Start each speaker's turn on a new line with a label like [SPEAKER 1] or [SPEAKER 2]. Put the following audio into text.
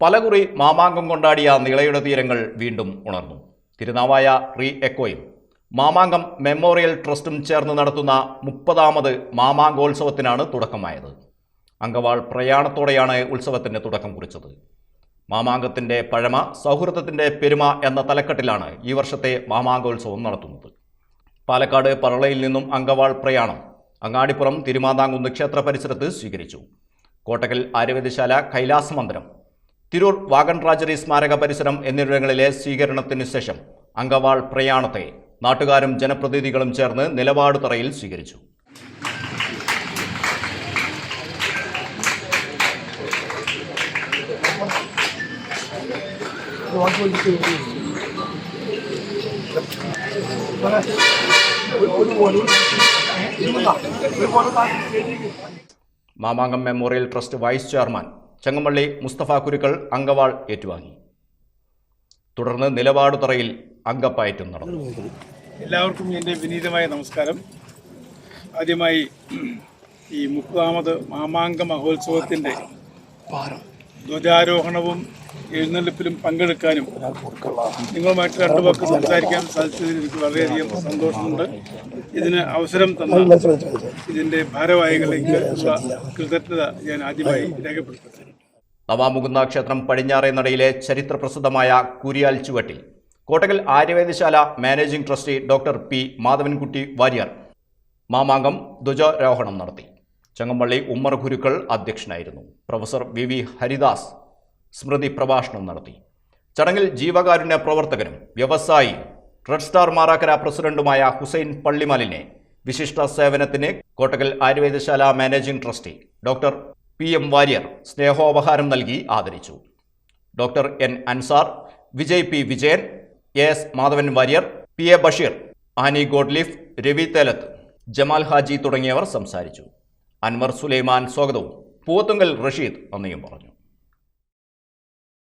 [SPEAKER 1] പലകുറി മാമാങ്കം കൊണ്ടാടിയ നിളയുടെ തീരങ്ങൾ വീണ്ടും ഉണർന്നു. തിരുനാവായ റീ എക്കോയും മാമാങ്കം മെമ്മോറിയൽ ട്രസ്റ്റും ചേർന്ന് നടത്തുന്ന മുപ്പതാമത് മാമാങ്കോത്സവത്തിനാണ് തുടക്കമായത്. അങ്കവാൾ പ്രയാണത്തോടെയാണ് ഉത്സവത്തിന് തുടക്കം കുറിച്ചത്. മാമാങ്കത്തിന്റെ പഴമ സൗഹൃദത്തിന്റെ പെരുമ എന്ന തലക്കെട്ടിലാണ് ഈ വർഷത്തെ മാമാങ്കോത്സവം നടത്തുന്നത്. പാലക്കാട് പറളയിൽ നിന്നും അങ്കവാൾ പ്രയാണം അങ്ങാടിപ്പുറം തിരുമാതാങ്കുന്ന് ക്ഷേത്ര പരിസരത്ത് സ്വീകരിച്ചു. കോട്ടക്കൽ ആര്യവേദശാല കൈലാസ മന്ദിരം തിരൂർ വാഗൺ റാജറി സ്മാരക പരിസരം എന്നിവിടങ്ങളിലെ സ്വീകരണത്തിന് ശേഷം അങ്കവാൾ പ്രയാണത്തെ നാട്ടുകാരും ജനപ്രതിനിധികളും ചേർന്ന് നിലപാട് തറയിൽ സ്വീകരിച്ചു. Mamankam memorial trust vice chairman Chengampalli Musthafa Kurukkal അങ്കവാൾ ഏറ്റുവാങ്ങി. തുടർന്ന് നിലപാട് തറയിൽ അങ്കപ്പയറ്റം നടന്നു.
[SPEAKER 2] എല്ലാവർക്കും എന്റെ വിനീതമായ നമസ്കാരം. ആദ്യമായി ഈ മുപ്പതാമത് മാമാങ്ക മഹോത്സവത്തിന്റെ ധ്വജാരോഹണവും എഴുന്നള്ളിപ്പിലും പങ്കെടുക്കാനും നിങ്ങളുമായിട്ട് രണ്ടു പേർക്ക് സംസാരിക്കാൻ സാധിച്ചതിൽ എനിക്ക് വളരെയധികം സന്തോഷമുണ്ട്. ഇതിന് അവസരം തന്ന ഇതിന്റെ ഭാരവാഹികളിലേക്ക് കൃതജ്ഞത ഞാൻ ആദ്യമായി രേഖപ്പെടുത്തുന്നു.
[SPEAKER 1] നവാമുകുന്ന ക്ഷേത്രം പടിഞ്ഞാറേ നടയിലെ ചരിത്രപ്രസിദ്ധമായ കുരിയാൽ ചുവട്ടിൽ. Kottakkal Aryavaidyasala managing trustee doctor P Madhavankutty Varier Mamankam ധ്വജാരോഹണം നടത്തി. ചങ്ങമ്പള്ളി ഉമ്മർ ഗുരുക്കൾ അധ്യക്ഷനായിരുന്നു. പ്രൊഫസർ വി വി ഹരിദാസ് സ്മൃതി പ്രഭാഷണം നടത്തി. ചടങ്ങിൽ ജീവകാരുണ്യ പ്രവർത്തകനും വ്യവസായി റെഡ് സ്റ്റാർ മാറാക്കര പ്രസിഡന്റുമായ ഹുസൈൻ പള്ളിമാലിനെ വിശിഷ്ട സേവനത്തിന് Kottakkal Ayurvedasala managing trustee doctor P. M. Varier സ്നേഹോപഹാരം നൽകി ആദരിച്ചു. Doctor N. Ansar Vijay P. Vijayan A. S. Madhavan Varier P. A. Basheer Annie Godlif Ravi Thelath Jamal Haji തുടങ്ങിയവർ സംസാരിച്ചു. അൻവർ സുലൈമാൻ സ്വാഗതവും. പൂവത്തുങ്കൽ റഷീദ് നന്ദിയും പറഞ്ഞു.